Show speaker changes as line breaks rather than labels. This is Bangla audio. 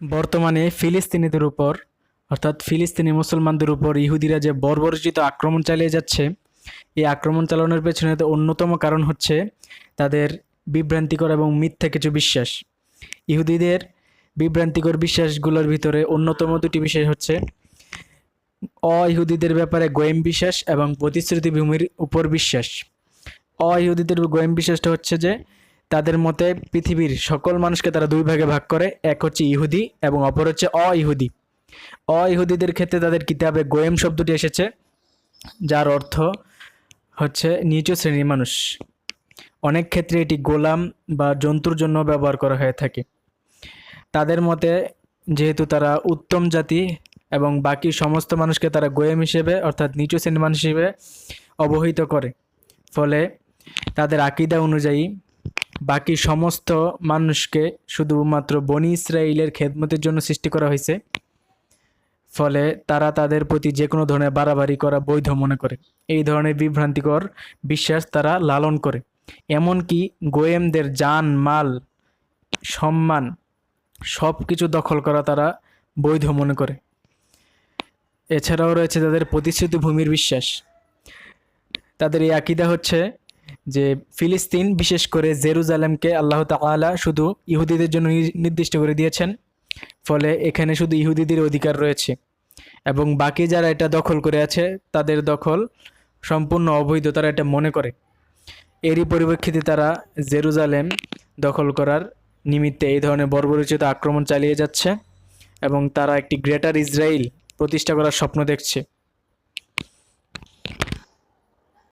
বর্তমানে ফিলিস্তিনিদের উপর, অর্থাৎ ফিলিস্তিনি মুসলমানদের উপর ইহুদিরা যে বর্বরচিত আক্রমণ চালিয়ে যাচ্ছে, এই আক্রমণ চালানোর পেছনে অন্যতম কারণ হচ্ছে তাদের বিভ্রান্তিকর এবং মিথ্যা কিছু বিশ্বাস। ইহুদিদের বিভ্রান্তিকর বিশ্বাসগুলোর ভিতরে অন্যতম দুটি বিষয় হচ্ছে অ ইহুদিদের ব্যাপারে গোয়েম বিশ্বাস এবং প্রতিশ্রুতি ভূমির উপর বিশ্বাস। অ ইহুদিদের গোয়েম বিশ্বাসটা হচ্ছে যে তাদের মতে পৃথিবীর সকল মানুষকে তারা দুই ভাগে ভাগ করে, এক হচ্ছে ইহুদি এবং অপর হচ্ছে অ ইহুদি অ ইহুদিদের ক্ষেত্রে তাদের কিতাবে গোয়েম শব্দটি এসেছে, যার অর্থ হচ্ছে নিচু শ্রেণির মানুষ। অনেক ক্ষেত্রে এটি গোলাম বা জন্তুর জন্য ব্যবহার করা হয়ে থাকে। তাদের মতে যেহেতু তারা উত্তম জাতি এবং বাকি সমস্ত মানুষকে তারা গোয়েম হিসেবে, অর্থাৎ নিচু শ্রেণির মানুষ হিসেবে অবহিত করে, ফলে তাদের আকিদা অনুযায়ী বাকি সমস্ত মানুষকে শুধুমাত্র বনি ইসরায়েলের খেদমতের জন্য সৃষ্টি করা হয়েছে। ফলে তারা তাদের প্রতি যে কোনো ধরনের বাড়াবাড়ি করা বৈধ মনে করে। এই ধরনের বিভ্রান্তিকর বিশ্বাস তারা লালন করে। এমনকি গোয়েমদের জান, মাল, সম্মান সব কিছু দখল করা তারা বৈধ মনে করে। এছাড়াও রয়েছে তাদের প্রতিশ্রুতি ভূমির বিশ্বাস। তাদের এই আকিদা হচ্ছে যে ফিলিস্তিন, বিশেষ করে জেরুজালেমকে আল্লাহ তাআলা শুধু ইহুদিদের জন্য নির্দিষ্ট করে দিয়েছেন। ফলে এখানে শুধু ইহুদিদের অধিকার রয়েছে। এবং বাকি যারা এটা দখল করে আছে, তাদের দখল সম্পূর্ণ অবৈধ তারা এটা মনে করে। এরই পরিপ্রেক্ষিতে তারা জেরুজালেম দখল করার নিমিত্তে এই ধরনের বর্বরচিত আক্রমণ চালিয়ে যাচ্ছে এবং তারা একটি গ্রেটার ইসরায়েল প্রতিষ্ঠা করার স্বপ্ন দেখছে।